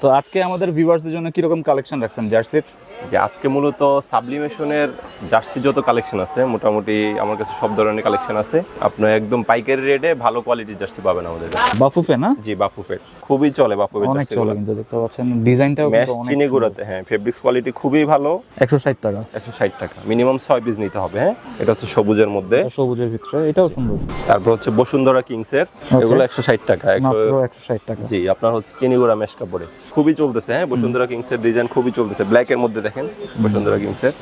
তো আজকে আমাদের ভিউয়ার্সদের জন্য কীরকম কালেকশন রাখছেন জার্সির যে আজকে মূলত সাবলিমেশনের জার্সি যত কালেকশন আছে মোটামুটি আমার কাছে সব ধরনের কালেকশন আছে। আপনার একদম পাইকারি রেটে ভালো কোয়ালিটির জার্সি পাবেন আমাদের কাছে। বাফুফে না? জি বাফুফেট খুবই চলে বাফুফেট অনেক চলে কিন্তু দেখতে পাচ্ছেন ডিজাইনটাও ম্যাশ চিনি গুঁড়াতে হ্যাঁ ফেব্রিক্স কোয়ালিটি খুবই ভালো। একশো ষাট টাকা। একশো ষাট টাকা। মিনিমাম ছয় পিস নিতে হবে হ্যাঁ? এটা হচ্ছে সবুজের মধ্যে। সবুজের ভিতরে এটাও সুন্দর। তারপর হচ্ছে বসুন্ধরা কিংসের এগুলো একশো ষাট টাকা একশো মাত্র একশো ষাট টাকা। জি আপনার হচ্ছে চিনিগুড়া মেশ কাপড়ে। খুবই চলতেছে হ্যাঁ? বসুন্ধরা কিংসের ডিজাইন খুবই চলতেছে। ব্ল্যাক এর মধ্যে দেখেন, বসুন্ধরা কিংসের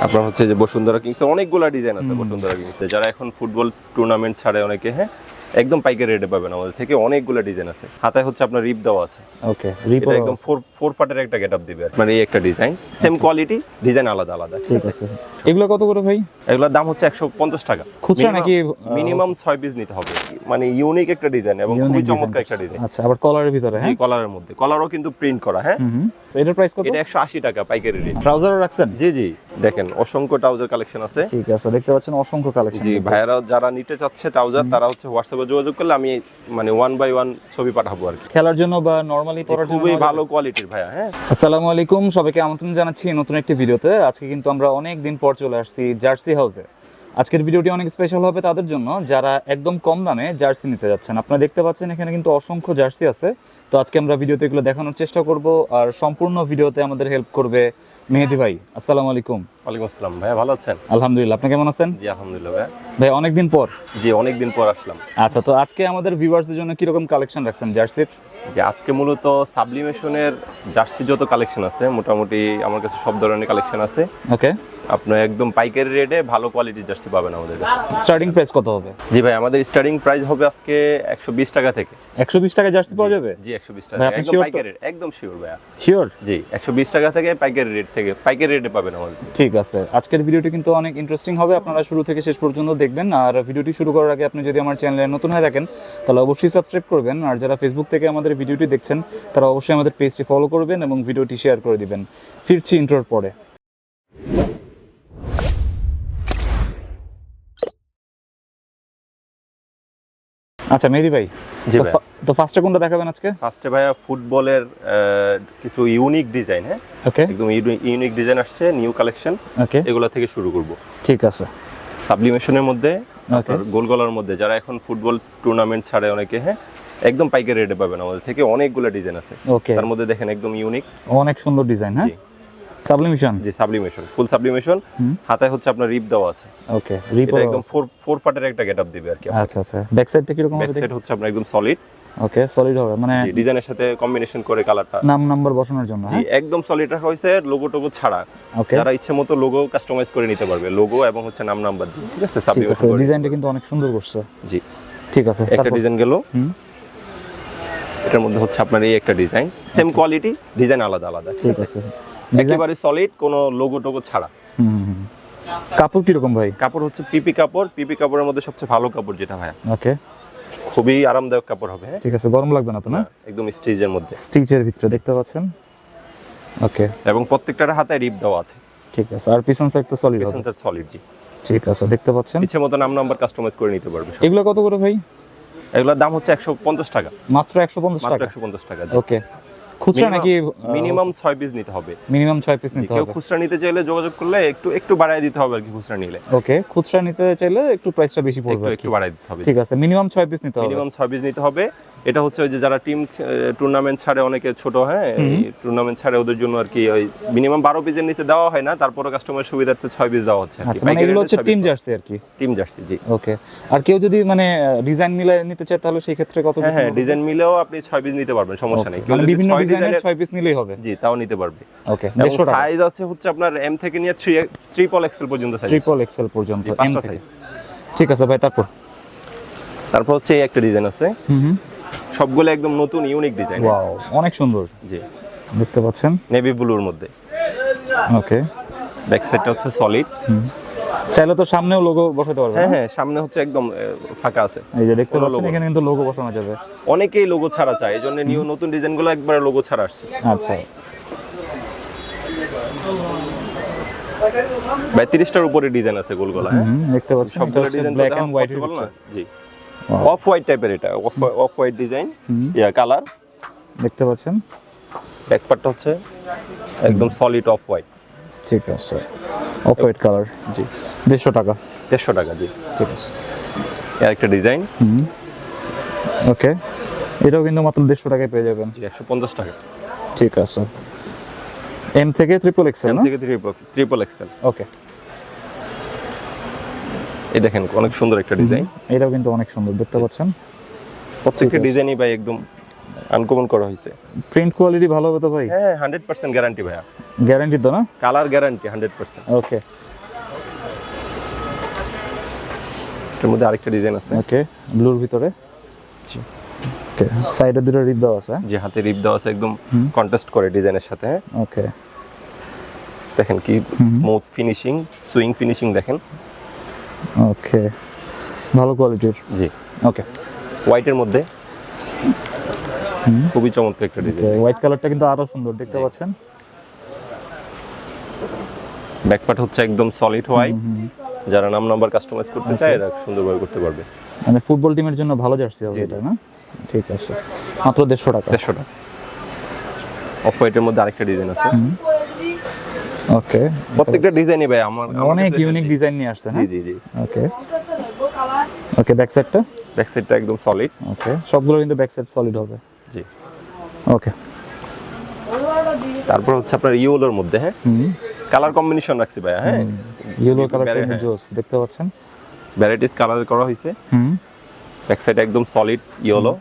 আপনার হচ্ছে যে বসুন্ধরা কিংসের অনেকগুলা ডিজাইন আছে বসুন্ধরা কিংসের যারা এখন ফুটবল টুর্নামেন্ট ছাড়ে অনেকে হ্যাঁ? একদম পাইকারি রেটে পাবেন আমাদের থেকে অনেকগুলা ডিজাইন আছে। হাতায় হচ্ছে আপনার রিপ দেওয়া আছে। ওকে রিপো একদম ফোর ফোর পার্টের একটা গেট আপ দিবে মানে এই একটা ডিজাইন সেম কোয়ালিটি ডিজাইন আলাদা আলাদা ঠিক আছে? এগুলো কত করে ভাই? এগুলোর দাম হচ্ছে একশো পঞ্চাশ টাকা। খুচরা নাকি মিনিমাম ছয় পিস নিতে হবে। মানে ইউনিক একটা ডিজাইন এবং খুবই চমৎকার একটা ডিজাইন আচ্ছা আবার কলারের ভিতরে হ্যাঁ? কলারের মধ্যে। কলারও কিন্তু প্রিন্ট করা হ্যাঁ? এটার প্রাইস কত? এটা একশো আশি টাকা পাইকারি রেট ট্রাউজারও রাখছেন? জি জি। দেখেন অসংখ্য ট্রাউজার কালেকশন আছে। ঠিক আছে দেখতে পাচ্ছেন অসংখ্য কালেকশন জি ভাইয়ারা যারা নিতে চাচ্ছে ট্রাউজার তারা হচ্ছে হোয়াটসঅ্যাপে যোগাযোগ করলে আমি মানে ওয়ান বাই ওয়ান ছবি পাঠাবো আর কি। খেলার জন্য বা নরমালি জন্য খুবই ভালো কোয়ালিটির ভাইয়া হ্যাঁ। আসসালামু আলাইকুম সবাইকে আমন্ত্রণ জানাচ্ছি নতুন একটি ভিডিওতে। আজকে কিন্তু আমরা অনেক দিন পর চলে আসছি জার্সি হাউসে আজকের ভিডিওটি অনেক স্পেশাল হবে তাদের জন্য। যারা একদম কম দামে জার্সি নিতে যাচ্ছেন আপনারা দেখতে পাচ্ছেন এখানে কিন্তু অসংখ্য জার্সি আছে। তো আজকে আমরা ভিডিওতে এগুলো দেখানোর চেষ্টা করব আর সম্পূর্ণ ভিডিওতে আমাদের হেল্প করবে মেহেদি ভাই আসসালামু আলাইকুম। ওয়ালাইকুম আসসালাম। ভাই ভালো আছেন? আলহামদুলিল্লাহ আপনি কেমন আছেন? জি আলহামদুলিল্লাহ। ভাই ভাই অনেকদিন পর। জি অনেকদিন পর আসলাম। আচ্ছা তো আজকে আমাদের ভিউয়ার্সদের জন্য কি রকম কালেকশন রাখছেন জার্সির? যে আজকে মূলত সাবলিমেশনের জার্সি যত কালেকশন আছে মোটামুটি আমার কাছে সব ধরনের কালেকশন আছে। ওকে আপনার একদম পাইকারি রেটে ভালো কোয়ালিটির জার্সি পাবেন আমাদের কাছে। স্টার্টিং প্রাইস কত হবে? জি ভাই আমাদের স্টার্টিং প্রাইস হবে আজকে একশো বিশ টাকা থেকে। একশো বিশ টাকা জার্সি পাওয়া যাবে? জি একশো বিশ টাকা ভাই, থেকে। একদম পাইকারি একদম শিওর ভাইয়া। শিওর জি একশো বিশ টাকা থেকে পাইকারি রেট থেকে পাইকারি রেটে পাবেন আমাদের। ঠিক আছে। আজকের ভিডিওটি কিন্তু অনেক ইন্টারেস্টিং হবে। আপনারা শুরু থেকে শেষ পর্যন্ত দেখবেন। আর ভিডিওটি শুরু করার আগে আপনি যদি আমার চ্যানেলে নতুন হয়ে থাকেন তাহলে অবশ্যই সাবস্ক্রাইব করবেন। আর যারা ফেসবুক থেকে আমাদের ভিডিওটি দেখছেন তারা অবশ্যই আমাদের পেজটি ফলো করবেন এবং ভিডিওটি শেয়ার করে দিবেন। ফিরছি ইন্ট্রোর পরে। আচ্ছা মেহেদি ভাই জি তো ফার্স্টে কোনটা দেখাবেন আজকে? ফার্স্টে ভাইয়া ফুটবলের কিছু ইউনিক ডিজাইন হ্যাঁ? ওকে একদম ইউনিক ডিজাইন আসছে নিউ কালেকশন ওকে এগুলো থেকে শুরু করব। ঠিক আছে। সাবলিমেশনের মধ্যে ওকে গোল গলার মধ্যে যারা এখন ফুটবল টুর্নামেন্ট ছাড়ে অনেকে হ্যাঁ? একদম পাইকারি রেটে পাবেন আমাদের থেকে অনেকগুলো ডিজাইন আছে। ওকে তার মধ্যে দেখেন একদম ইউনিক অনেক সুন্দর ডিজাইন হ্যাঁ? সাবলিমিশন জি সাবলিমেশন ফুল সাবলিমেশন। হাতায় হচ্ছে আপনার রিপ দেওয়া আছে। ওকে রিপো একদম ফোর ফোর পার্টের একটা গেটআপ দিবে আর কি আচ্ছা আচ্ছা। ব্যাক সাইডটা কীরকম ব্যাক হবে সাইড হচ্ছে আপনার একদম সলিড ওকে সলিড হবে মানে জি ডিজাইনের সাথে কম্বিনেশন করে কালারটা নাম নাম্বার বসানোর জন্য জি হ্যাঁ? একদম সলিড রাখা হয়েছে লোগো টোগো ছাড়া। ওকে যারা ইচ্ছে মতো লোগো কাস্টমাইজ করে নিতে পারবে। লোগো এবং হচ্ছে নাম নাম্বার দিয়ে ঠিক আছে? ঠিক আছে সাবলিমেশন ডিজাইনটা কিন্তু অনেক সুন্দর করছে। জি। ঠিক আছে একটা ডিজাইন গেল। হুম। এটার মধ্যে হচ্ছে আপনার এই একটা ডিজাইন সেম কোয়ালিটি ডিজাইন আলাদা আলাদা ঠিক আছে। একেবারে সলিড কোনো লোগো টোগো ছাড়া। কাপড় কীরকম ভাই? কাপড় হচ্ছে পিপি কাপড়। পিপি কাপড়ের মধ্যে সবচেয়ে ভালো কাপড় যেটা ভাই ওকে। খুবই আরামদায়ক কাপড় হবে হ্যাঁ? ঠিক আছে গরম লাগবে না তো না? একদম স্টিচের মধ্যে। স্টিচের ভিতরে দেখতে পাচ্ছেন? ওকে। এবং প্রত্যেকটার হাতে রিপ দেওয়া আছে। ঠিক আছে আর পিছন সাইড তো সলিড হবে। পেছনটা সলিড জি। ঠিক আছে দেখতে পাচ্ছেন? ইচ্ছে মতো নাম নাম্বার কাস্টমাইজ করে নিতে পারবে এগুলো কত করে ভাই? এগুলোর দাম হচ্ছে একশো পঞ্চাশ টাকা। মাত্র একশো পঞ্চাশ মাত্র টাকা? একশো পঞ্চাশ টাকা ওকে। খুচরা নাকি মিনিমাম ছয় পিস নিতে হবে। মিনিমাম ছয় পিস নিতে কেউ হবে? খুচরা নিতে চাইলে যোগাযোগ করলে একটু একটু বাড়ায় দিতে হবে আর কি খুচরা নিলে। ওকে খুচরা নিতে চাইলে একটু প্রাইসটা বেশি পড়বে একটু একটু বাড়ায় দিতে হবে। ঠিক আছে মিনিমাম ছয় পিস নিতে হবে। মিনিমাম ছয় পিস নিতে হবে। এটা হচ্ছে ওই যে যারা টিম টুর্নামেন্ট ছাড়ে অনেকে ছোট হ্যাঁ? টুর্নামেন্ট ছাড়ে ওদের জন্য আর কি ওই মিনিমাম বারো পিসের নিচে দেওয়া হয় না তারপরে কাস্টমার সুবিধার্থে ছয় পিস দেওয়া হচ্ছে আচ্ছা মানে এগুলো হচ্ছে টিম জার্সি আর কি? টিম জার্সি জি। ওকে আর কেউ যদি মানে ডিজাইন মিলে নিতে চায় তাহলে সেই ক্ষেত্রে কত হ্যাঁ piece হ্যাঁ? ডিজাইন মিলেও আপনি ছয় পিস নিতে পারবেন সমস্যা নেই। কেউ মানে যদি বিভিন্ন ডিজাইনের ছয় পিস নিলেই হবে? জি তাও নিতে পারবে। ওকে সাইজ আছে হচ্ছে আপনার এম থেকে নিয়ে থ্রি ট্রিপল এক্সেল পর্যন্ত সাইজ ট্রিপল এক্সেল পর্যন্ত পাঁচটা সাইজ ঠিক আছে ভাই তারপর? তারপর হচ্ছে এই একটা ডিজাইন আছে। হুম। সবগুলো একদম নতুন ইউনিক ডিজাইন ওয়াও অনেক সুন্দর। জি। দেখতে পাচ্ছেন? নেভি ব্লুর মধ্যে। ওকে ব্যাক সাইডটা হচ্ছে সলিড চাইলে তো সামনেও লোগো বসাতে পারবে হ্যাঁ হ্যাঁ সামনে হচ্ছে একদম ফাঁকা আছে। এই যে দেখতে পাচ্ছেন এখানে কিন্তু লোগো বসানো যাবে। অনেকেই লোগো ছাড়া চায় এই জন্য নিউ নতুন ডিজাইনগুলো একবার লোগো ছাড়া আসছে। আচ্ছা। ভাই তিরিশটার উপরে ডিজাইন আছে গোলগলা হ্যাঁ? দেখতে পাচ্ছেন সবগুলো ডিজাইন ব্ল্যাক এন্ড হোয়াইট না? জি. অফ হোয়াইট টাইপের এটা। Off white design yeah colour দেখতে পাচ্ছেন? ব্যাক পার্টটা হচ্ছে একদম সলিড অফ হোয়াইট ঠিক আছে। অফ হোয়াইট কালার জি। দেড়শো টাকা। দেড়শো টাকা জি। ঠিক আছে। এর একটা ডিজাইন ওকে। এটাও কিন্তু মাত্র দেড়শো টাকায় পেয়ে যাবেন। জি একশো পঞ্চাশ টাকা। ঠিক আছে। এম থেকে ট্রিপল এক্সেল এম থেকে ট্রিপল এক্সেল ওকে। এই দেখেন অনেক সুন্দর একটা ডিজাইন। এটাও কিন্তু অনেক সুন্দর দেখতে পাচ্ছেন? প্রত্যেকটা ডিজাইনই ভাই একদম আনকমন করা হয়েছে। প্রিন্ট কোয়ালিটি ভালো হবে তো ভাই? হ্যাঁ হান্ড্রেড পার্সেন্ট গ্যারান্টি ভাইয়া। গ্যারান্টি তো না? Colour guarantee hundred percent okay এর মধ্যে আরেকটা ডিজাইন আছে। ওকে ব্লুর ভিতরে? জি। ওকে সাইডে দুটো রিপ দেওয়া আছে। যে হাতে রিপ দেওয়া আছে একদম কন্ট্রাস্ট করে ডিজাইনের সাথে। ওকে দেখেন কি স্মুথ ফিনিশিং সুইং ফিনিশিং দেখেন। ওকে। ভালো কোয়ালিটির? জি। ওকে। হোয়াইটের মধ্যে খুবই চমৎকার একটা ওকে ডিজাইন হোয়াইট কালারটা কিন্তু আরও সুন্দর দেখতে পাচ্ছেন? ব্যাকপার্ট হচ্ছে একদম সলিড হোয়াইট যারা নাম নাম্বার কাস্টমাইজ করতে চায় এরা সুন্দরভাবে করতে পারবে। মানে ফুটবল টিমের জন্য ভালো জার্সি হবে এটা না? ঠিক আছে। মাত্র দেড়শো টাকা। দেড়শো টাকা। অফ হোয়াইটের মধ্যে আরেকটা ডিজাইন আছে। ওকে প্রত্যেকটা ডিজাইনই ভাই আমার অনেক ইউনিক ডিজাইন নিয়ে আসছে জি জি জি। ওকে ওকে ব্যাক সাইডটা ব্যাক সাইডটা একদম সলিড ওকে সবগুলো কিন্তু ব্যাক সাইড সলিড হবে। জি। ওকে তারপর হচ্ছে আপনার ইয়েলোর মধ্যে হ্যাঁ? কালার কম্বিনেশন রাখছি ভাই হ্যাঁ? ইয়েলো কিন্তু হ্যাঁ। জোস দেখতে পাচ্ছেন? ভ্যারাইটিস কালার করা হয়েছে। হুম। ব্যাক সাইড একদম সলিড ইয়েলো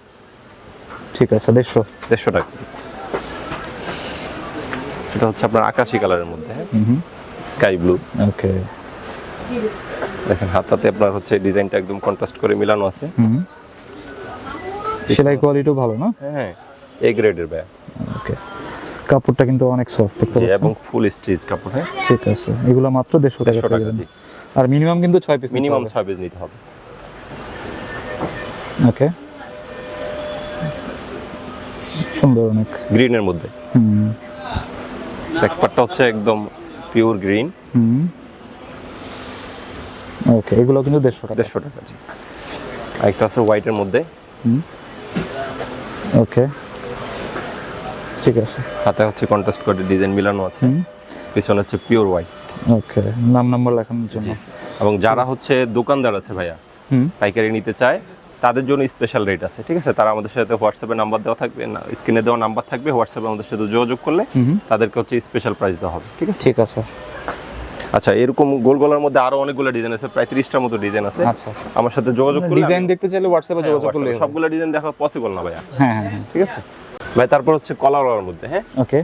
ঠিক আছে দেড়শো। দেড়শো টাকা। এটা হচ্ছে আপনার আকাশি কালারের মধ্যে হ্যাঁ? Sky blue. ওকে। দেখেন হাতাতে আপনার হচ্ছে ডিজাইনটা একদম কন্ট্রাস্ট করে মিলানো আছে। হুম সেলাই কোয়ালিটিও ভালো না? হ্যাঁ এ গ্রেডের ব্যাগ ওকে। কাপড়টা কিন্তু অনেক সফট এবং ফুল স্টিচ কাপড় হ্যাঁ? ঠিক আছে। এগুলো মাত্র দেড়শো টাকা টাকা জি। আর মিনিমাম কিন্তু ছয় পিস মিনিমাম ছয় পিস নিতে হবে। ওকে। সুন্দর অনেক। গ্রিনের মধ্যে। হুম। ব্যাকপার্টটা হচ্ছে একদম পিওর গ্রিন হুম। ওকে এগুলো কিন্তু দেড়শো টাকা। দেড়শো টাকা জি। আরেকটা আছে হোয়াইটের মধ্যে। ওকে ঠিক আছে। হাতে হচ্ছে কন্ট্রাস্ট করে ডিজাইন মিলানো আছে। হুম। পিছনে হচ্ছে পিওর হোয়াইট ওকে নাম নাম্বার লেখানোর জন্য। এবং যারা হচ্ছে দোকানদার আছে ভাইয়া হুম। পাইকারি নিতে চায় তাদের জন্য স্পেশাল রেট আছে ঠিক আছে? তারা আমাদের সাথে হোয়াটসঅ্যাপে নাম্বার দেওয়া থাকবে না স্ক্রিনে দেওয়া নাম্বার থাকবে হোয়াটসঅ্যাপে আমাদের সাথে যোগাযোগ করলে তাদেরকে হচ্ছে স্পেশাল প্রাইস দেওয়া হবে ঠিক আছে? ঠিক আছে। আচ্ছা এরকম গোল গলার মধ্যে আরও অনেকগুলো ডিজাইন আছে প্রায় তিরিশটার মতো ডিজাইন আছে। আচ্ছা আমার সাথে যোগাযোগ করলে ডিজাইন দেখতে চাইলে হোয়াটসঅ্যাপে যোগাযোগ করলে সবগুলো ডিজাইন দেখা পসিবল না ভাইয়া। হ্যাঁ হ্যাঁ হ্যাঁ। ঠিক আছে? ভাই তারপর হচ্ছে কলার মধ্যে হ্যাঁ? ওকে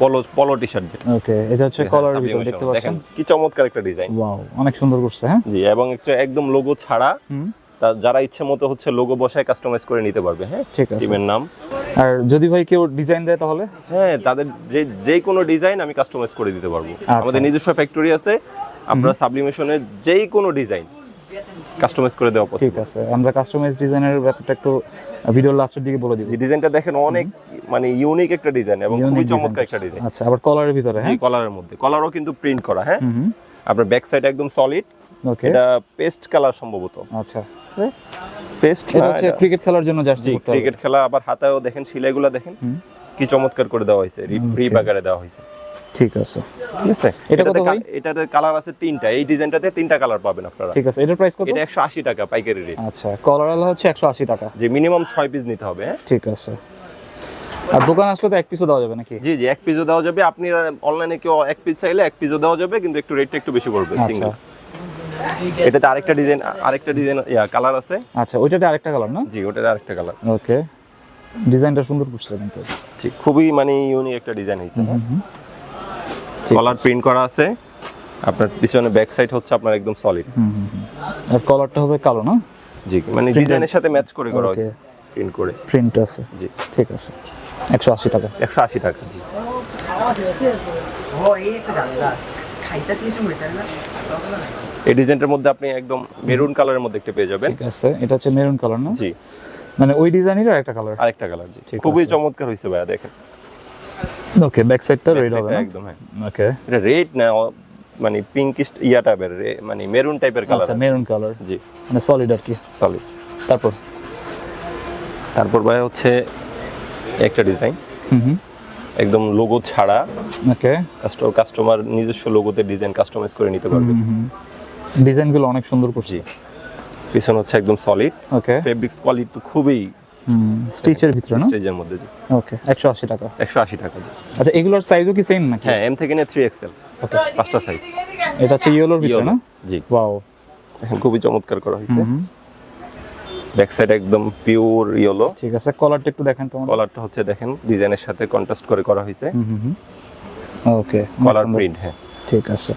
পলো পলো টি শার্ট যেটা। ওকে এটা হচ্ছে কলার ভিতর Sublimation, দেখতে পাচ্ছেন? কি চমৎকার একটা ডিজাইন ওয়াও অনেক সুন্দর করছে হ্যাঁ? জি এবং একটা একদম লোগো ছাড়া তা যারা ইচ্ছে মতো হচ্ছে লোগো বসায় কাস্টমাইজ করে নিতে পারবে হ্যাঁ? ঠিক আছে। টিমের নাম। আর যদি ভাই কেউ ডিজাইন দেয় তাহলে? হ্যাঁ তাদের যে যে কোনো ডিজাইন আমি কাস্টমাইজ করে দিতে পারব। আচ্ছা। আমাদের নিজস্ব ফ্যাক্টরি আছে আমরা সাবলিমেশনের যেই কোনো ডিজাইন কাস্টমাইজ করে দেওয়া ঠিক আছে আমরা কাস্টমাইজ ডিজাইনের ব্যাপারটা একটু ভিডিওর লাস্টের দিকে বলে যে ডিজাইনটা দেখেন অনেক মানে ইউনিক একটা ডিজাইন এবং খুবই চমৎকার একটা ডিজাইন আচ্ছা আবার কলারের ভিতরে হ্যাঁ? কলারের মধ্যে। কলারও কিন্তু প্রিন্ট করা হ্যাঁ? আপনার ব্যাক সাইড একদম সলিড ওকে এটা পেস্ট কালার সম্ভবত। আচ্ছা। পেস্ট এটা হচ্ছে ক্রিকেট খেলার জন্য জার্সি করতে ক্রিকেট খেলা আবার হাতায়ও দেখেন সিলাইগুলো দেখেন। কি চমৎকার করে দেওয়া হয়েছে রিপ আকারে দেওয়া হয়েছে। ঠিক আছে। ঠিক আছে? এটা কত ভাই? এটাতে কালার আছে তিনটা। এই ডিজাইনটাতে তিনটা কালার পাবেন আপনারা। ঠিক আছে। এটার প্রাইস কত? এটা একশো আশি টাকা পাইকারি রেট আচ্ছা কলার আলা হচ্ছে একশো আশি টাকা। যে মিনিমাম ছয় পিস নিতে হবে হ্যাঁ? ঠিক আছে। আর দোকান আসলে তো এক পিসও দেওয়া যাবে নাকি? জি জি এক পিসও দেওয়া যাবে। আপনি অনলাইনে কেউ এক পিস চাইলে এক পিসও দেওয়া যাবে কিন্তু একটু রেটটা একটু বেশি পড়বে আচ্ছা। সিঙ্গেল এটাতে আরেকটা ডিজাইন আরেকটা ডিজাইন ইয়া কালার আছে। আচ্ছা ওইটাতে আরেকটা কালার না? জি ওটাতে আরেকটা কালার ওকে। ডিজাইনটা সুন্দর করছে কিন্তু। জি খুবই মানে ইউনিক একটা ডিজাইন হয়েছে ঠিক কলার প্রিন্ট করা আছে। আপনার পিছনে ব্যাক সাইড হচ্ছে আপনার একদম সলিড হুম হুম হুম। আর কলারটা হবে কালো না? জি মানে ডিজাইনের সাথে ম্যাচ করে করা হয়েছে প্রিন্ট করে। প্রিন্ট আছে। জি। ঠিক আছে। একশো আশি টাকা। একশো আশি টাকা জি। এই ডিজাইনটার মধ্যে আপনি একদম মেরুন কালারের মধ্যে একটা পেয়ে যাবেন। ঠিক আছে এটা হচ্ছে মেরুন কালার না? জি। মানে ওই ডিজাইনের আরেকটা কালার? আরেকটা কালার জি। খুবই চমৎকার হইছে ভাইয়া দেখেন। ওকে ব্যাক সাইডটা রেড হবে একদম হ্যাঁ। ওকে। এটা রেড না মানে পিঙ্কিশ ইয়া টাইপের মানে মেরুন টাইপের কালার আচ্ছা মেরুন কালার। জি। মানে সলিড আর কি। সলিড তারপর? তারপর ভাই হচ্ছে একটা ডিজাইন। হুম হুম। একদম লোগো ছাড়া ওকে কাস্টমার নিজস্ব লোগোতে ডিজাইন কাস্টমাইজ করে নিতে পারবে। ডিজাইনগুলো অনেক সুন্দর করছি। পিছন হচ্ছে একদম সলিড ওকে ফেব্রিক্স কোয়ালিটি তো খুবই স্টিচের ভিতরে না? স্টেজের মধ্যে জি। ওকে একশো আশি টাকা। একশো আশি টাকা জি। আচ্ছা এগুলোর সাইজও কি সেম নাকি? হ্যাঁ এম থেকে নিয়ে থ্রি এক্সেল ওকে পাঁচটা সাইজ এটা হচ্ছে ইয়েলোর ভিতরে না? জি। ওয়াও এখন খুবই চমৎকার করা হয়েছে ব্যাক সাইড একদম পিওর ইয়েলো ঠিক আছে কলারটা একটু দেখেন তোমার। কলারটা হচ্ছে দেখেন ডিজাইনের সাথে কন্ট্রাস্ট করে করা হয়েছে। ওকে কলার প্রিন্ট হ্যাঁ। ঠিক আছে।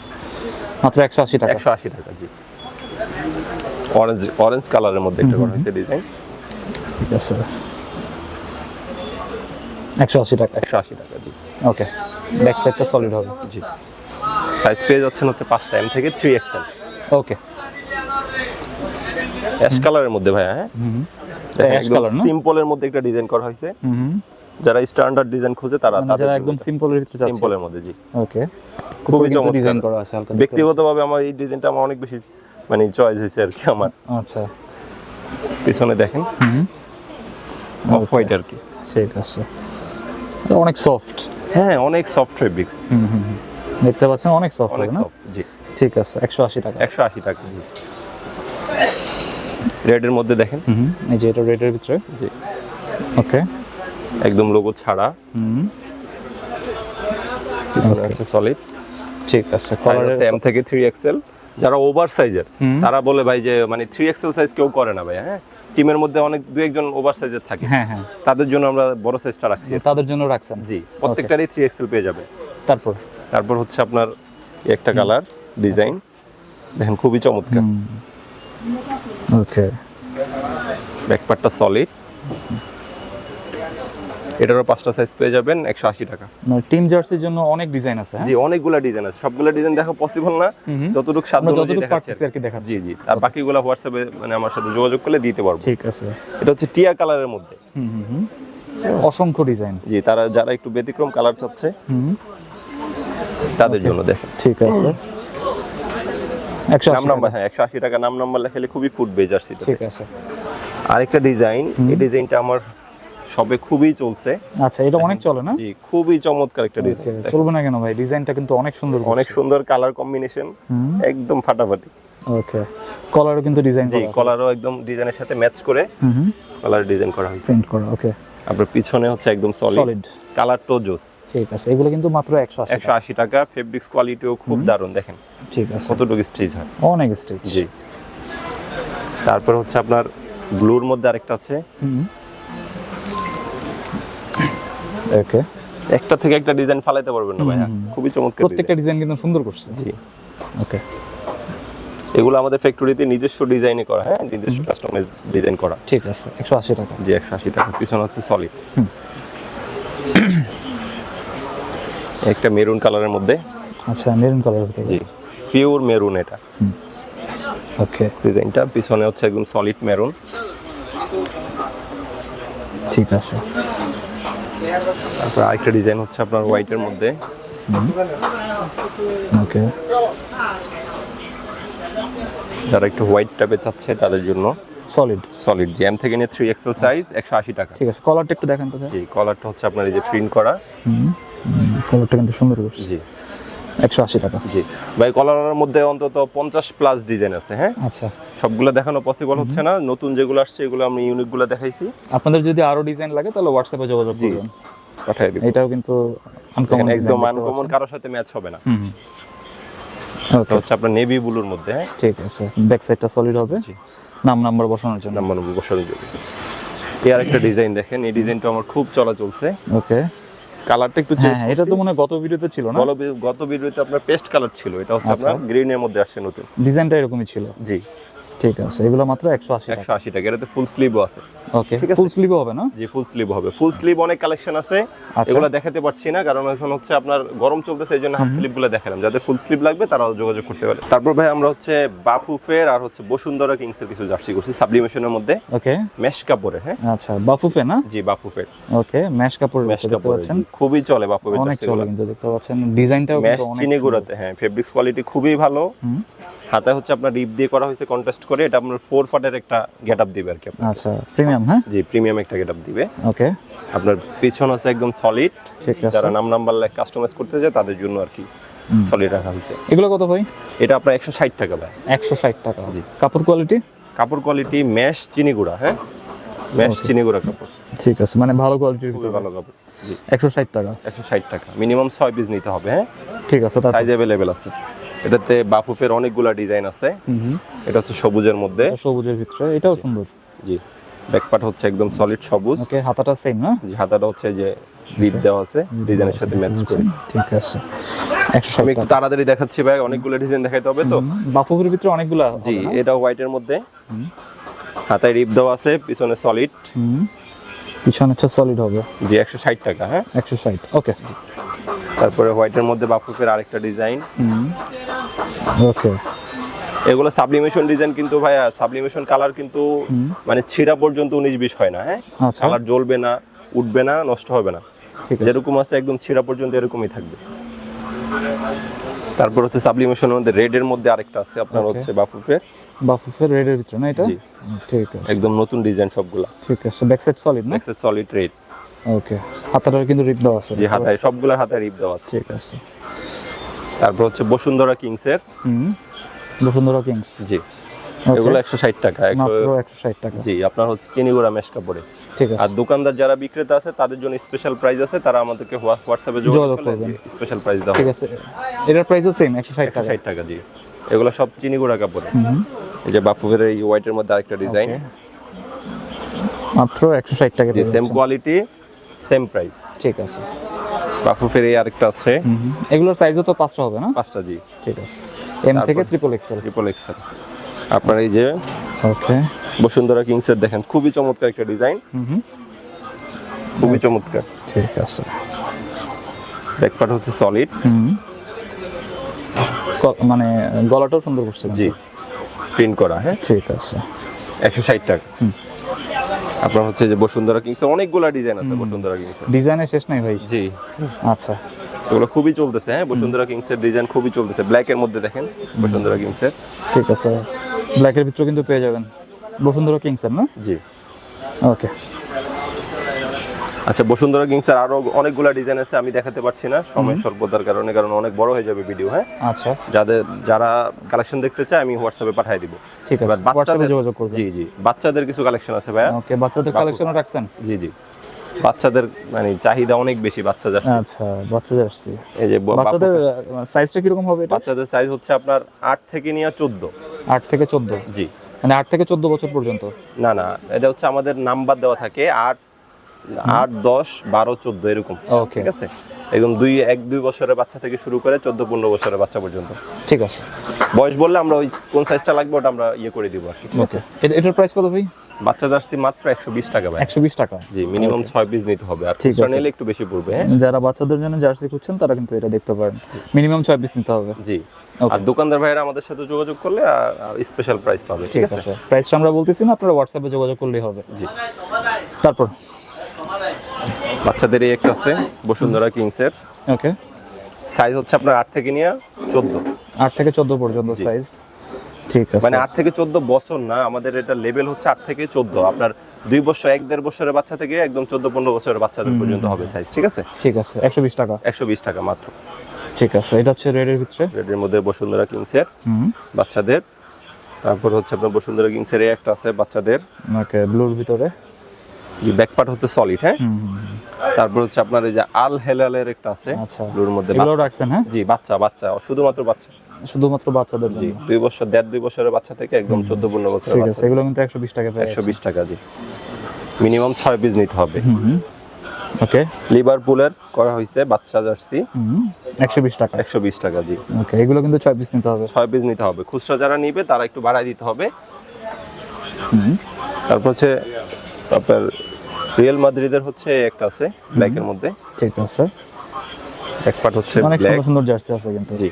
মাত্র একশো আশি টাকা। একশো আশি টাকা জি। অরেঞ্জ অরেঞ্জ কালারের মধ্যে একটা করা হয়েছে ডিজাইন ঠিক আছে। একশো আশি টাকা। একশো আশি টাকা জি। ওকে ব্যাক সাইডটা সলিড হবে। জি। সাইজ পেয়ে যাচ্ছেন হচ্ছে পাঁচটা এম থেকে থ্রি এক্সেল ওকে অ্যাশ কালারের মধ্যে ভাইয়া হ্যাঁ? সিম্পলের মধ্যে একটা ডিজাইন করা হয়েছে। যারা স্ট্যান্ডার্ড ডিজাইন খুঁজে তারা মানে তাদের যারা একদম সিম্পলের ভিতরে সিম্পলের মধ্যে জি। ওকে খুবই চমৎকার। ডিজাইন করা আছে হালকা ব্যক্তিগতভাবে আমার এই ডিজাইনটা আমার অনেক বেশি মানে চয়েস হয়েছে আর কি আমার। আচ্ছা। পিছনে দেখেন। হুম। অফ হোয়াইট আর কি। ঠিক আছে। অনেক সফট হ্যাঁ অনেক সফট ফেব্রিক্স হুম হুম হুম। দেখতে পাচ্ছেন অনেক সফট অনেক সফট জি। ঠিক আছে একশো আশি টাকা। একশো আশি টাকা জি। রেডের মধ্যে দেখেন। এই যে এটা রেডের ভিতরে। জি। ওকে। একদম লোগো ছাড়া। হুম। পিছনে হচ্ছে সলিড ঠিক আছে আছে এম থেকে থ্রি এক্সেল যারা ওভার সাইজের তারা বলে ভাই যে মানে থ্রি এক্সেল সাইজ কেউ করে না ভাই হ্যাঁ? টিমের মধ্যে অনেক দু একজন ওভার সাইজের থাকে। হ্যাঁ হ্যাঁ। তাদের জন্য আমরা বড় সাইজটা রাখছি তাদের জন্য রাখছেন? জি প্রত্যেকটারই থ্রি এক্সেল পেয়ে যাবে তারপর? তারপর হচ্ছে আপনার একটা কালার ডিজাইন দেখেন খুবই চমৎকার। ওকে ব্যাকপার্টটা সলিড এটারও পাঁচটা সাইজ পেয়ে যাবেন একশো আশি টাকা। টিম জার্সির জন্য অনেক ডিজাইন আছে হ্যাঁ? জি অনেকগুলা ডিজাইন আছে। সবগুলা ডিজাইন দেখা পসিবল না। যতটুকু সাধ্য যতটুকু পারতেছি আর কি দেখাচ্ছি। জি জি। আর বাকিগুলা হোয়াটসঅ্যাপে মানে আমার সাথে যোগাযোগ করলে দিতে পারব। ঠিক আছে। এটা হচ্ছে টিয়া কালারের মধ্যে। হুম হুম হুম। অসংখ্য ডিজাইন জি তারা যারা একটু ব্যতিক্রম কালার চাচ্ছে তাদের জন্য দেখেন। ঠিক আছে। নাম নাম্বার হ্যাঁ একশো আশি টাকা নাম নাম্বার লেখালে খুবই ফুটবে জার্সিটা ঠিক আছে। আরেকটা ডিজাইন এই ডিজাইনটা আমার সবে খুবই চলছে। আচ্ছা এটা অনেক চলে না? জি খুবই চমৎকার একটা ডিজাইন চলবে না কেন ভাই? ডিজাইনটা কিন্তু অনেক সুন্দর অনেক সুন্দর কালার কম্বিনেশন একদম ফাটাফাটি। ওকে কলারও কিন্তু ডিজাইন জি করা আছে। কলারও একদম ডিজাইনের সাথে ম্যাচ করে কালার ডিজাইন করা হয়েছে। সেন্ড করা ওকে। আপনার পিছনে হচ্ছে একদম সলিড কালার টোজোস ঠিক আছে এগুলো কিন্তু মাত্র একশো আশি একশো আশি টাকা ফেব্রিক্স কোয়ালিটিও খুব দারুণ দেখেন। ঠিক আছে। কতটুকু স্টিচ হয়। অনেক স্টিচ জি। তারপর হচ্ছে আপনার ব্লুর মধ্যে আরেকটা আছে। হুম। ওকে। একটা থেকে একটা ডিজাইন ফালাইতে পারবেন না ভাইয়া। খুবই চমৎকার প্রত্যেকটা ডিজাইন কিন্তু সুন্দর করছে। জি। ওকে। এগুলো আমাদের ফ্যাক্টরিতে নিজস্ব ডিজাইনে করা হ্যাঁ? নিজস্ব কাস্টমাইজ ডিজাইন করা। ঠিক আছে একশো আশি টাকা। জি একশো আশি টাকা পিছনে হচ্ছে সলিড একটা মেরুন কালারের মধ্যে। আচ্ছা মেরুন কালার ভিতরে। জি পিওর মেরুন এটা। ওকে ডিজাইনটা পিছনে হচ্ছে একদম সলিড মেরুন ঠিক আছে। তারপর আরেকটা ডিজাইন হচ্ছে আপনার হোয়াইটের মধ্যে। ওকে যারা একটু হোয়াইট টাইপের চাচ্ছে তাদের জন্য সলিড সলিড জি এম থেকে নিয়ে থ্রি এক্সেল সাইজ একশো আশি টাকা। ঠিক আছে কলারটা একটু দেখেন তো জি কলারটা হচ্ছে আপনার এই যে প্রিন্ট করা। কলারটা কিন্তু সুন্দর জি। একশো আশি টাকা। জি। ভাই কলারের মধ্যে অন্তত পঞ্চাশ প্লাস ডিজাইন আছে হ্যাঁ? আচ্ছা। সবগুলো দেখানো পসিবল হচ্ছে না। নতুন যেগুলো আসছে এগুলো আমি ইউনিকগুলো দেখাইছি। আপনাদের যদি আরও ডিজাইন লাগে তাহলে হোয়াটসঅ্যাপে যোগাযোগ করবেন। পাঠিয়ে দিব। এটাও কিন্তু আনকমন একদম আনকমন কারোর সাথে ম্যাচ হবে না। এটা ওকে হচ্ছে আপনার নেভি ব্লুর মধ্যে হ্যাঁ? ঠিক আছে। ব্যাক সাইডটা সলিড হবে। নাম নাম্বার বসানোর জন্য। নাম্বার বসানোর জন্য। এই আরেকটা ডিজাইন দেখেন এই ডিজাইনটা আমার খুব চলা চলছে। ওকে কালারটা একটু চেঞ্জ হ্যাঁ, এটা তো মনে হয় গত ভিডিওতে ছিল না? গত ভিডিওতে আপনার পেস্ট কালার ছিল এটা হচ্ছে আপনার গ্রিন এর মধ্যে আসছে নতুন। ডিজাইনটা এরকমই ছিল। জি। ঠিক আছে এগুলো মাত্র টাকা। এটাতে ফুল স্লিভও আছে। ওকে। ফুল স্লিভও হবে না? জি ফুল স্লিভ হবে। ফুল স্লিভ অনেক কালেকশন আছে আচ্ছা। এগুলো দেখাতে পারছি না কারণ এখন হচ্ছে আপনার গরম চলতেছে এই জন্য হাফ দেখালাম। যাদের ফুল স্লিভ লাগবে তারাও যোগাযোগ করতে পারে। তারপর ভাই আমরা হচ্ছে বাফুফের আর হচ্ছে বসুন্ধরা কিংসের কিছু জার্সি করছি সাবলিমেশনের মধ্যে। ওকে মেশ কাপড়ে হ্যাঁ? আচ্ছা বাফুপে না? জি বাফুফের। ওকে ম্যাশ কাপড় মেশ কাপড়ে খুবই চলে বাফুফের অনেক চলে কিন্তু দেখতে পাচ্ছেন। ডিজাইনটাও অনেক চিনি। গুঁড়াতে হ্যাঁ ফেব্রিক্স কোয়ালিটি খুবই ভালো। হাতে হচ্ছে আপনার রিপ দিয়ে করা হয়েছে কন্ট্রাস্ট করে এটা আপনার ফোর পার্টের একটা গেট আপ দিবে আর কি আচ্ছা প্রিমিয়াম হ্যাঁ? জি প্রিমিয়াম একটা গেট আপ দিবে। ওকে আপনার পিছন আছে একদম সলিড ঠিক আছে। যারা নাম নাম্বার লাইক কাস্টমাইজ করতে যায় তাদের জন্য আর কি সলিড রাখা হয়েছে। এগুলো কত ভাই? এটা আপনার একশো ষাট টাকা ভাই। একশো ষাট টাকা। জি। কাপড় কোয়ালিটি কাপড় কোয়ালিটি ম্যাশ চিনিগুড়া হ্যাঁ? ম্যাশ চিনিগুড়া কাপড়। ঠিক আছে মানে ভালো কোয়ালিটির খুবই ভালো কাপড় জি। একশো ষাট টাকা। একশো ষাট টাকা। মিনিমাম ছয় পিস নিতে হবে হ্যাঁ? ঠিক আছে সাইজ অ্যাভেলেবেল আছে। এটাতে বাফুফের অনেকগুলা ডিজাইন আছে। এটা হচ্ছে সবুজের মধ্যে। সবুজের ভিতরে এটাও সুন্দর। জি। ব্যাকপার্ট হচ্ছে একদম সলিড সবুজ। ওকে হাতাটা সেম না? জি হাতাটা হচ্ছে যে রিপ দেওয়া আছে ডিজাইনের সাথে ম্যাচ করে। ঠিক আছে। আমি একটু তাড়াতাড়ি দেখাচ্ছি ভাই অনেকগুলো ডিজাইন দেখাইতে হবে তো? বাফুফের ভিতরে অনেকগুলা জি এটা হোয়াইটের মধ্যে। হাতায় রিপ দেওয়া আছে পিছনে সলিড হুম। পিছনে হচ্ছে সলিড হবে। জি একশো ষাট টাকা হ্যাঁ? একশো ষাট ওকে। তারপরে হোয়াইটের মধ্যে বাফুফের আরেকটা ডিজাইন। ওকে। এগুলো সাবলিমেশন ডিজাইন কিন্তু ভাইয়া সাবলিমেশন কালার কিন্তু মানে ছিঁড়া পর্যন্ত উনিশ বিশ হয় না হ্যাঁ? আচ্ছা। কালার জ্বলবে না উঠবে না নষ্ট হবে না। যেরকম আছে একদম ছিঁড়া পর্যন্ত এরকমই থাকবে। তারপর হচ্ছে সাবলিমেশনের মধ্যে রেড এর মধ্যে আরেকটা আছে আপনার. হচ্ছে বাফুফের বাফুফের রেডের ভিতরে না এটা? জি। ঠিক আছে। একদম নতুন ডিজাইন সবগুলা। ঠিক আছে ব্যাক সাইড সলিড না? নেক্সট সলিড রেড ওকে হাতাটার কিন্তু রিপ দেওয়া আছে। যে হাতায় সবগুলা হাতায় রিপ দেওয়া আছে। ঠিক আছে। তারপর হচ্ছে বসুন্ধরা কিংস এর। হুম বসুন্ধরা কিংস। জি এগুলো একশো ষাট টাকা একশো ষাট টাকা। জি আপনার হচ্ছে চিনিগুড়া মেশ কাপড়ে ঠিক আছে। আর দোকানদার যারা বিক্রেতা আছে তাদের জন্য স্পেশাল প্রাইস আছে তারা আমাদেরকে হোয়াটসঅ্যাপে যোগাযোগ করবেন। স্পেশাল প্রাইস দেওয়া ঠিক আছে। এটার প্রাইসও সেম একশো ষাট টাকা। ষাট টাকা জি। এগুলো সব চিনিগুড়া কাপড়ে। এই যে বাফুফের এই হোয়াইটের মধ্যে আরেকটা ডিজাইন. মাত্র একশো ষাট টাকা দিয়ে সেম কোয়ালিটি সেম প্রাইস ঠিক আছে। বাফুফের এই আরেকটা আছে। এগুলোর সাইজও তো পাঁচটা হবে না? পাঁচটা জি। ঠিক আছে। এম থেকে ট্রিপল এক্সেল ট্রিপল এক্সেল আপনার এই যে ওকে বসুন্ধরা কিংসের দেখেন খুবই চমৎকার একটা ডিজাইন খুবই চমৎকার। ঠিক আছে। ব্যাকপার্ট হচ্ছে সলিড মানে গলাটাও সুন্দর করছে। জি। প্রিন্ট করা হ্যাঁ? ঠিক আছে। একশো ষাট টাকা। আপনার হচ্ছে যে বসুন্ধরা কিংসের অনেকগুলা ডিজাইন আছে বসুন্ধরা কিংসের ডিজাইনের শেষ নাই ভাই? জি। আচ্ছা। এগুলো খুবই চলতেছে হ্যাঁ? বসুন্ধরা কিংসের ডিজাইন খুবই চলতেছে। ব্ল্যাক এর মধ্যে দেখেন বসুন্ধরা কিংসের ঠিক আছে। ব্ল্যাক এর ভিতরে কিন্তু পেয়ে যাবেন। বসুন্ধরা কিংসের না? জি। ওকে আচ্ছা বসুন্ধরা কিংসের আরও অনেকগুলা ডিজাইন আছে আমি দেখাতে পারছি না। সময় স্বল্পতার কারণে কারণ অনেক বড় হয়ে যাবে ভিডিও হ্যাঁ? আচ্ছা। যাদের যারা কালেকশন দেখতে চায় আমি হোয়াটসঅ্যাপে পাঠিয়ে দিব। ঠিক আছে বাচ্চাদের যোগাযোগ করবেন। জি জি। বাচ্চাদের কিছু কালেকশন আছে ভাইয়া। ওকে বাচ্চাদের কালেকশনও রাখছেন? জি জি। বাচ্চাদের মানে চাহিদা অনেক বেশি বাচ্চা যাচ্ছে। আচ্ছা বাচ্চাদের আসছে এই যে বাচ্চাদের সাইজটা কীরকম হবে এটা? বাচ্চাদের সাইজ হচ্ছে আপনার আট থেকে নিয়ে চোদ্দ। আট থেকে চোদ্দ? জি। মানে আট থেকে চোদ্দ বছর পর্যন্ত? না না এটা হচ্ছে আমাদের নাম্বার দেওয়া থাকে আট আট দশ বারো চোদ্দ এরকম। ঠিক আছে? একদম দুই এক দুই বছরের বাচ্চা থেকে শুরু করে চোদ্দ পনেরো বছরের বাচ্চা পর্যন্ত। ঠিক আছে। বয়স বললে আমরা ওই কোন সাইজটা লাগবে ওটা আমরা ইয়ে করে দিব আর কি ঠিক আছে? এটার প্রাইস কত ভাই? বাচ্চা জার্সি মাত্র একশো বিশ টাকা ভাই। একশো বিশ টাকা। জি মিনিমাম ছয় পিস নিতে হবে। আর ঠিক। নিলে একটু বেশি পড়বে হ্যাঁ? যারা বাচ্চাদের জন্য জার্সি খুঁজছেন তারা কিন্তু এটা দেখতে পারেন। মিনিমাম ছয় পিস নিতে হবে। জি। আর দোকানদার ভাইরা আমাদের সাথে যোগাযোগ করলে স্পেশাল প্রাইস পাবে ঠিক আছে? প্রাইসটা আমরা বলতেছি না আপনারা হোয়াটসঅ্যাপে যোগাযোগ করলেই হবে। জি। তারপর? বাচ্চাদের এই একটা আছে বসুন্ধরা কিংসের। ওকে। সাইজ হচ্ছে আপনার আট থেকে নিয়ে চোদ্দ। আট থেকে চোদ্দ পর্যন্ত সাইজ ঠিক আছে। মানে আট থেকে চোদ্দ বছর না আমাদের এটা লেভেল হচ্ছে আট থেকে চোদ্দ। আপনার দুই বছর এক দেড় বছরের বাচ্চা থেকে একদম চোদ্দ পনেরো বছরের বাচ্চাদের পর্যন্ত হবে সাইজ ঠিক আছে? ঠিক আছে একশো বিশ টাকা। একশো বিশ টাকা মাত্র। ঠিক আছে এটা হচ্ছে রেডের ভিতরে। রেডের মধ্যে বসুন্ধরা কিংসের বাচ্চাদের। তারপর হচ্ছে আপনার বসুন্ধরা কিংসের একটা আছে বাচ্চাদের। ওকে ব্লুর ভিতরে। ব্যাক পার্ট হচ্ছে সলিড হ্যাঁ। তারপর হচ্ছে আপনার এই যে আল হেলালের একটা আছে আচ্ছা। ব্লুর মধ্যে এগুলো রাখছেন হ্যাঁ? জি বাচ্চা বাচ্চা শুধুমাত্র বাচ্চা। শুধুমাত্র বাচ্চাদের জি দুই বছর দেড় দুই বছরের বাচ্চা থেকে একদম চোদ্দ পনেরো বছরের ঠিক আছে এগুলো কিন্তু একশো বিশ টাকা একশো বিশ টাকা জি। মিনিমাম ছয় পিস নিতে হবে। ওকে। লিভারপুলের করা হয়েছে বাচ্চা জার্সি। একশো বিশ টাকা। একশো বিশ টাকা জি। ওকে এগুলো কিন্তু ছয় পিস নিতে হবে। ছয় পিস নিতে হবে। খুচরা যারা নিবে তারা একটু বাড়ায় দিতে হবে। তারপর হচ্ছে আপনার রিয়েল মাদ্রিদের হচ্ছে একটা আছে ব্ল্যাকের মধ্যে। ঠিক আছে। এক পার্ট হচ্ছে অনেক ব্ল্যাক সুন্দর সুন্দর জার্সি আছে কিন্তু। জি।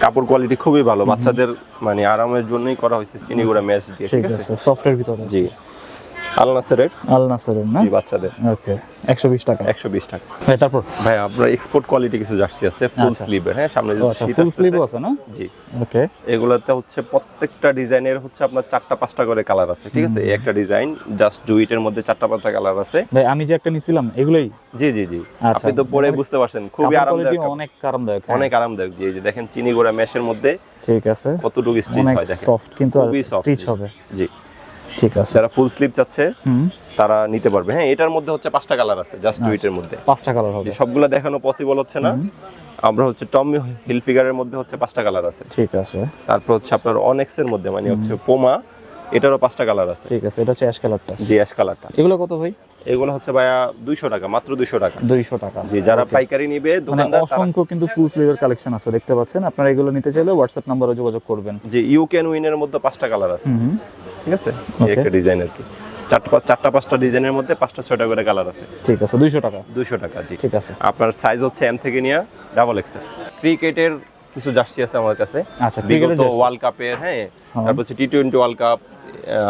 কাপড় কোয়ালিটি খুবই ভালো। বাচ্চাদের মানে আরামের জন্যই করা হয়েছে চিনিগুড়া ম্যাচ দিয়ে ঠিক আছে? সফটওয়্যার সফটের ভিতরে। জি। আল নাসেরের আল নাসরের না বাচ্চাদের। ওকে একশো বিশ টাকা। একশো বিশ টাকা। ভাই তারপর? ভাই আপনার এক্সপোর্ট কোয়ালিটি কিছু জার্সি আছে ফুল আচ্ছা। স্লিভের হ্যাঁ? সামনে যদি শীত ফুল স্লিভও আছে না? জি। ওকে। এগুলোতে হচ্ছে প্রত্যেকটা ডিজাইনের হচ্ছে আপনার চারটা পাঁচটা করে কালার আছে ঠিক আছে? এই একটা ডিজাইন জাস্ট ডু এর মধ্যে চারটা পাঁচটা কালার আছে। ভাই আমি যে একটা নিছিলাম এগুলোই? জি জি জি। আচ্ছা। আপনি তো পরে বুঝতে পারছেন খুবই আরামদায়ক অনেক আরামদায়ক হ্যাঁ। অনেক আরামদায়ক জি এই যে দেখেন চিনি গোড়া মেশের মধ্যে ঠিক আছে। কতটুকু স্টিচ হয় দেখেন। সফট কিন্তু স্টিচ হবে। জি। ঠিক আছে। যারা ফুল স্লিপ চাচ্ছে তারা নিতে পারবে। হ্যাঁ এটার মধ্যে হচ্ছে পাঁচটা কালার আছে জাস্ট টুইটের এর মধ্যে। পাঁচটা কালার হবে। সবগুলো দেখানো পসিবল হচ্ছে না। আমরা হচ্ছে টমি হিল ফিগারের মধ্যে হচ্ছে পাঁচটা কালার আছে। ঠিক আছে। তারপর হচ্ছে আপনার অনেক্স এর মধ্যে মানে হচ্ছে পোমা এটারও পাঁচটা কালার আছে। ঠিক আছে এটা হচ্ছে অ্যাশ কালারটা জি অ্যাশ কালারটা এগুলো কত ভাই? এগুলো হচ্ছে ভাইয়া দুইশো টাকা মাত্র দুইশো টাকা। দুইশো টাকা। জি যারা পাইকারি নিবে মানে দোকানদার অসংখ্য কিন্তু ফুল স্লিভের কালেকশন আছে দেখতে পাচ্ছেন? আপনারা এগুলো নিতে চাইলে হোয়াটসঅ্যাপ নাম্বারে যোগাযোগ করবেন। যে ইউ ক্যান উইন এর মধ্যে পাঁচটা কালার আছে। ঠিক আছে? এই একটা ডিজাইন আর কি। চারটা চারটা পাঁচটা ডিজাইনের মধ্যে পাঁচটা ছয়টা করে কালার আছে। ঠিক আছে দুইশো টাকা। দুইশো টাকা জি। ঠিক আছে। আপনার সাইজ হচ্ছে এম থেকে নিয়ে ডাবল এক্সেল ক্রিকেটের কিছু জার্সি আছে আমার কাছে। আচ্ছা, বিগত ওয়ার্ল্ড কাপের হ্যাঁ তারপর হচ্ছে টি টোয়েন্টি ওয়ার্ল্ড কাপ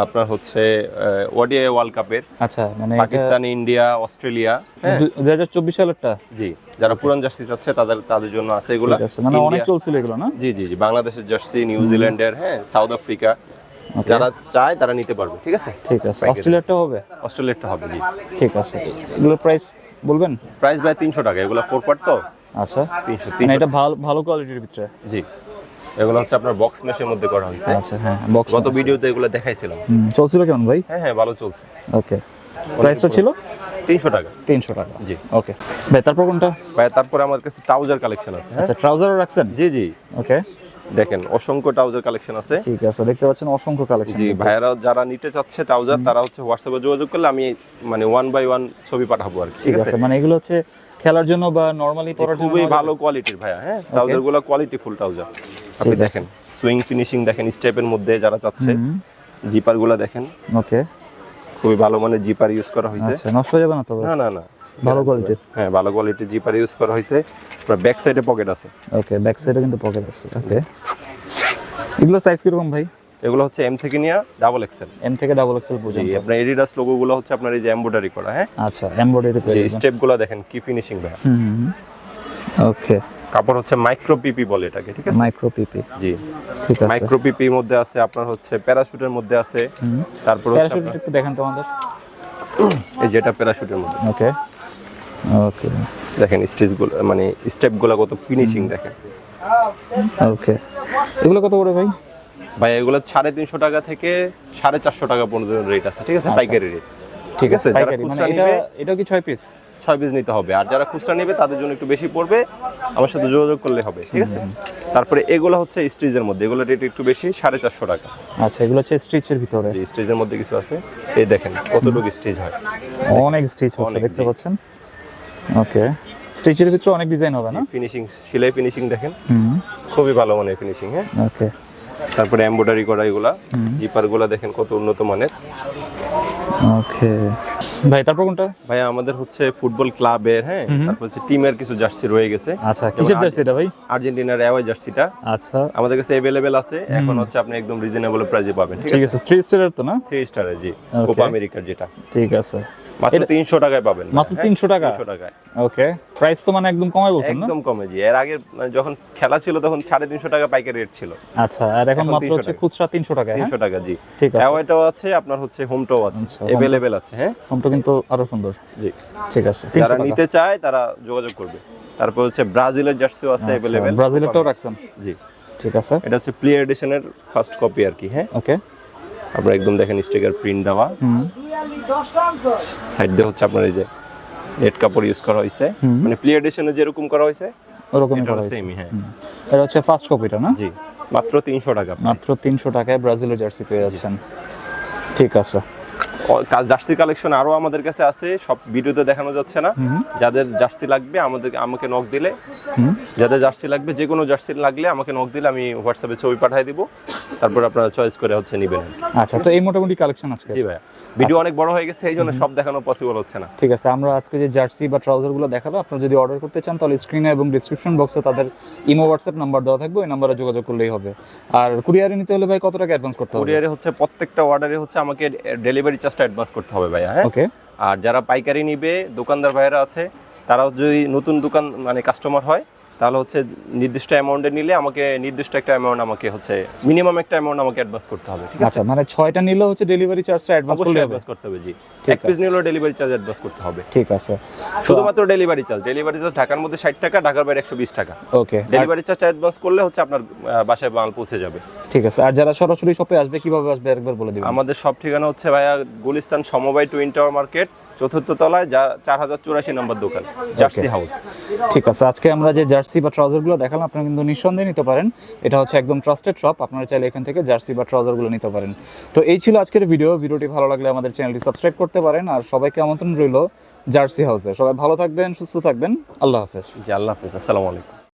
আপনার হচ্ছে ওডিআই ওয়ার্ল্ড কাপের আচ্ছা মানে পাকিস্তান ইন্ডিয়া অস্ট্রেলিয়া হ্যাঁ। দুই হাজার চব্বিশ সালেরটা? জি যারা পুরান জার্সি চাচ্ছে তাদের তাদের জন্য আছে এগুলা। মানে অনেক চলছিল এগুলো না? জি জি জি বাংলাদেশের জার্সি নিউজিল্যান্ডের হ্যাঁ সাউথ আফ্রিকা যারা চায় তারা নিতে পারবে ঠিক আছে? ঠিক আছে অস্ট্রেলিয়াটা হবে? অস্ট্রেলিয়ারটা হবে জি। ঠিক আছে এগুলোর প্রাইস বলবেন? প্রাইস ভাই তিনশো টাকা এগুলো ফোর পার্ট তো? আচ্ছা মানে এটা ভালো ভালো কোয়ালিটির ভিতরে। জি। এগুলো হচ্ছে আপনার বক্স মেশের মধ্যে করা হয়েছে। আচ্ছা হ্যাঁ বক্স গত ভিডিওতে এগুলো দেখাইছিলাম। চলছিল কেমন ভাই? হ্যাঁ হ্যাঁ ভালো চলছে। ওকে। প্রাইসটা ছিল? তিনশো টাকা। তিনশো টাকা। জি। ওকে। ভাই তারপর কোনটা? ভাই তারপরে আমার কাছে ট্রাউজার কালেকশন আছে হ্যাঁ। আচ্ছা ট্রাউজারও রাখছেন? জি জি। ওকে। দেখেন অসংখ্য ট্রাউজার কালেকশন আছে। ঠিক আছে দেখতে পাচ্ছেন অসংখ্য কালেকশন জি ভাইয়ারা যারা নিতে চাচ্ছে ট্রাউজার তারা হচ্ছে হোয়াটসঅ্যাপে যোগাযোগ করলে আমি মানে ওয়ান বাই ওয়ান ছবি পাঠাবো আর কি ঠিক আছে মানে এগুলো হচ্ছে খেলার জন্য বা নরমালি পরার জন্য খুবই ভালো কোয়ালিটির ভাইয়া হ্যাঁ? ট্রাউজারগুলো কোয়ালিটি ফুল ট্রাউজার আপনি দেখেন সুইং ফিনিশিং দেখেন স্টেপের মধ্যে যারা চাচ্ছে জিপারগুলা দেখেন। ওকে খুবই ভালো মানে জিপার ইউজ করা হয়েছে আচ্ছা নষ্ট যাবে না তো না না না। ভালো কোয়ালিটির হ্যাঁ ভালো কোয়ালিটির জিপার ইউজ করা হয়েছে আপনার ব্যাক সাইডে পকেট আছে। ওকে ব্যাক সাইডে কিন্তু পকেট আছে। ওকে এগুলো সাইজ কীরকম ভাই? এগুলো হচ্ছে এম থেকে নিয়ে ডাবল এক্সেল এম থেকে ডাবল এক্সেল জি পর্যন্ত। আপনার এডিডাস লোগো গুলো হচ্ছে আপনার এই যে এমব্রয়ডারি করা হ্যাঁ? আচ্ছা এমব্রয়ডারি যে স্টেপগুলো দেখেন কি ফিনিশিং হুম ওকে কাপড় হচ্ছে মাইক্রো পিপি বলে এটাকে ঠিক আছে? মাইক্রো পিপি জি। ঠিক আছে। মাইক্রো পিপির মধ্যে আছে আপনার হচ্ছে প্যারাশুটের মধ্যে আছে তারপর হচ্ছে প্যারাশুট একটু দেখেন তোমাদের। এই যেটা প্যারাশুটের মধ্যে। ওকে ওকে দেখেন স্টেজগুলো মানে স্টেপগুলো কত ফিনিশিং দেখেন। ওকে এগুলো কত করে ভাই? ভাই এগুলো সাড়ে তিনশো টাকা থেকে সাড়ে চারশো টাকা পর্যন্ত রেট আছে ঠিক আছে? পাইকারি রেট ঠিক আছে যারা মানে এটা কি ছয় পিস ছয় পিস নিতে হবে। আর যারা খুচরা নেবে তাদের জন্য একটু বেশি পড়বে। আমার সাথে যোগাযোগ করলে হবে ঠিক আছে? তারপরে এগুলো হচ্ছে স্টেজের মধ্যে। এগুলো রেট একটু বেশি সাড়ে চারশো টাকা। আচ্ছা এগুলো হচ্ছে স্টিচের ভিতরে। যে স্টেজের মধ্যে কিছু আছে। এই দেখেন কতটুকু স্টেজ হয়। অনেক স্টিচ হচ্ছে দেখতে পাচ্ছেন? ওকে। স্টিচের ভিতরে অনেক ডিজাইন হবে না? ফিনিশিং সেলাই ফিনিশিং দেখেন। খুবই ভালো মানের ফিনিশিং হ্যাঁ? ওকে। তারপরে এমব্রয়ডারি করা এগুলা। জিপারগুলা দেখেন কত উন্নত মানের। ওকে। ভাই তারপর কোনটা? ভাই আমাদের হচ্ছে ফুটবল ক্লাবের হ্যাঁ? তারপর হচ্ছে টিমের কিছু জার্সি রয়ে গেছে। আচ্ছা কিসের জার্সি এটা ভাই? আর্জেন্টিনার অ্যাওয়ে জার্সিটা। আচ্ছা। আমাদের কাছে অ্যাভেলেবেল আছে। এখন হচ্ছে আপনি একদম রিজনেবল প্রাইসে পাবেন ঠিক ঠিক আছে? থ্রি স্টারের তো না? থ্রি স্টারের জি. কোপা আমেরিকার যেটা। ঠিক আছে। মাত্র তিনশো টাকায় পাবেন মাত্র 300 টাকা? তিনশো টাকায়। ওকে। প্রাইস তো মানে একদম কমাই বলছেন না? একদম কমে জি। এর আগে মানে যখন খেলা ছিল তখন সাড়ে তিনশো টাকা পাইকারি রেট ছিল। আচ্ছা আর এখন মাত্র হচ্ছে খুচরা তিনশো টাকা হ্যাঁ? তিনশো টাকা জি। ঠিক আছে। অ্যাওয়েটাও আছে আপনার হচ্ছে হোমটাও আছে। আচ্ছা, home- অ্যাভেলেবেল আছে হ্যাঁ? ফোনটা কিন্তু আরও সুন্দর। জি। ঠিক আছে যারা নিতে চায় তারা যোগাযোগ করবে। তারপর হচ্ছে ব্রাজিলের জার্সিও আছে অ্যাভেলেবেল ব্রাজিলেরটাও রাখছেন। জি। ঠিক আছে। এটা হচ্ছে প্লে এডিশনের ফার্স্ট কপি আর কি হ্যাঁ? ওকে। আপনারা একদম দেখেন স্টিকার প্রিন্ট দেওয়া। সাইড দিয়ে হচ্ছে আপনার এই যে নেট কাপড় ইউজ করা হয়েছে। মানে প্লে এডিশনে যেরকম করা হয়েছে ওরকম করা হয়েছে। হ্যাঁ। এটা হচ্ছে ফার্স্ট কপিটা না? জি মাত্র তিনশো টাকা মাত্র তিনশো টাকায় ব্রাজিলের জার্সি পেয়ে যাচ্ছেন। ঠিক আছে। জার্সি কালেকশন আরও আমাদের কাছে আছে সব ভিডিওতে দেখানো যাচ্ছে না। যাদের জার্সি লাগবে আমাদের আমাকে নক দিলে। যাদের জার্সি লাগবে যে কোনো জার্সি লাগলে আমাকে নক দিলে আমি হোয়াটসঅ্যাপে ছবি পাঠিয়ে দিব। তারপর আপনারা চয়েস করে হচ্ছে নেবেন। আচ্ছা তো এই মোটামুটি কালেকশন আজকে জি ভাইয়া। ভিডিও অনেক বড় হয়ে গেছে এই জন্য সব দেখানো পসিবল হচ্ছে না। ঠিক আছে আমরা আজকে যে জার্সি বা ট্রাউজারগুলো দেখাবো আপনারা যদি অর্ডার করতে চান তাহলে স্ক্রিনে এবং ডিসক্রিপশন বক্সে তাদের ইমো হোয়াটসঅ্যাপ নাম্বার দেওয়া থাকবে ওই নাম্বারে যোগাযোগ করলেই হবে। আর কুরিয়ারে নিতে হলে ভাই কত টাকা অ্যাডভান্স করতে হবে? কুরিয়ারে হচ্ছে প্রত্যেকটা অর্ডারে হচ্ছে আমাকে ডেলিভারি চার্জটা অ্যাডভান্স করতে হবে ভাইয়া হ্যাঁ? ওকে আর যারা পাইকারি নিবে দোকানদার ভাইয়েরা আছে তারাও যদি নতুন দোকান মানে কাস্টমার হয় তাহলে হচ্ছে নির্দিষ্ট অ্যামাউন্টে নিলে আমাকে নির্দিষ্ট একটা অ্যামাউন্ট আমাকে হচ্ছে মিনিমাম একটা অ্যামাউন্ট আমাকে অ্যাডভান্স করতে হবে ঠিক আছে? আচ্ছা মানে ছয়টা নিলে হচ্ছে ডেলিভারি চার্জটা অ্যাডভান্স করলে হবে। অ্যাডভান্স করতে হবে জি। ঠিক এক পিস। নিলেও ডেলিভারি চার্জ অ্যাডভান্স করতে হবে। ঠিক আছে। শুধুমাত্র ডেলিভারি চার্জ ডেলিভারি চার্জ ঢাকার মধ্যে ষাট টাকা ঢাকার বাইরে একশো বিশ টাকা। ওকে ডেলিভারি চার্জ অ্যাডভান্স করলে হচ্ছে আপনার বাসায় মাল পৌঁছে যাবে। ঠিক আছে আর যারা সরাসরি শপে আসবে কীভাবে আসবে একবার বলে দিবেন। আমাদের সব ঠিকানা হচ্ছে ভাইয়া গুলিস্তান সমবায় টুইন টাওয়ার মার্কেট চতুর্থ তলায় যা চার হাজার চুরাশি নম্বর দোকান জার্সি হাউস। ঠিক আছে আজকে আমরা যে জার্সি বা ট্রাউজারগুলো দেখালাম আপনারা কিন্তু নিঃসন্দেহে নিতে পারেন। এটা হচ্ছে একদম ট্রাস্টেড শপ আপনারা চাইলে এখান থেকে জার্সি বা ট্রাউজারগুলো নিতে পারেন। তো এই ছিল আজকের ভিডিও ভিডিওটি ভালো লাগলে আমাদের চ্যানেলটি সাবস্ক্রাইব করতে পারেন আর সবাইকে আমন্ত্রণ রইল জার্সি হাউসে। সবাই ভালো থাকবেন সুস্থ থাকবেন আল্লাহ হাফেজ। জি আল্লাহ হাফিজ আসসালামু আলাইকুম।